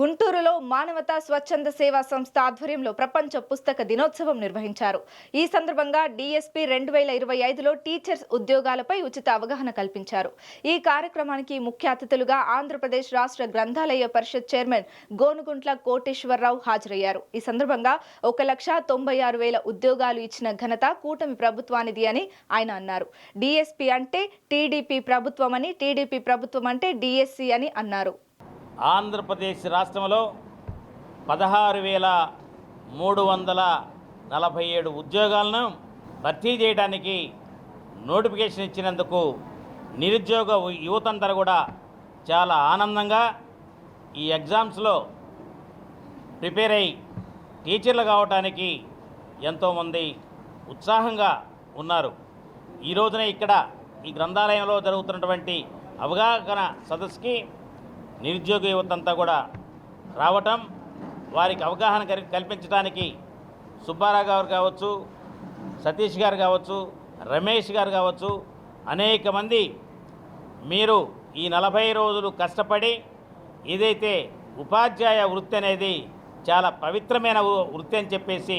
గుంటూరులో మానవతా స్వచ్ఛంద సేవా సంస్థ ఆధ్వర్యంలో ప్రపంచ పుస్తక దినోత్సవం నిర్వహించారు. ఈ సందర్భంగా డిఎస్పీ రెండు వేల ఇరవై ఐదులో టీచర్స్ ఉద్యోగాలపై ఉచిత అవగాహన కల్పించారు. ఈ కార్యక్రమానికి ముఖ్య అతిథులుగా ఆంధ్రప్రదేశ్ రాష్ట్ర గ్రంథాలయ పరిషత్ చైర్మన్ గోనుగుంట్ల కోటేశ్వరరావు హాజరయ్యారు. ఈ సందర్భంగా ఒక లక్ష తొంభై ఆరు వేల ఉద్యోగాలు ఇచ్చిన ఘనత కూటమి ప్రభుత్వానిది అని ఆయన అన్నారు. డిఎస్పీ అంటే టీడీపీ ప్రభుత్వం అని టీడీపీ ప్రభుత్వం అంటే డిఎస్సి అని అన్నారు. ఆంధ్రప్రదేశ్ రాష్ట్రంలో పదహారు వేల మూడు వందల నలభై ఏడు ఉద్యోగాలను భర్తీ చేయడానికి నోటిఫికేషన్ ఇచ్చినందుకు నిరుద్యోగ యువతంతా కూడా చాలా ఆనందంగా ఈ ఎగ్జామ్స్లో ప్రిపేర్ అయ్యి టీచర్లు కావడానికి ఎంతోమంది ఉత్సాహంగా ఉన్నారు. ఈ రోజున ఇక్కడ ఈ గ్రంథాలయంలో జరుగుతున్నటువంటి అవగాహన సదస్సుకి నిరుద్యోగ యువతంతా కూడా రావటం వారికి అవగాహన కల్- కల్పించడానికి సుబ్బారావు గారు కావచ్చు సతీష్ గారు కావచ్చు రమేష్ గారు కావచ్చు అనేక మంది మీరు ఈ నలభై రోజులు కష్టపడి ఏదైతే ఉపాధ్యాయ వృత్తి అనేది చాలా పవిత్రమైన వృత్తి అని చెప్పేసి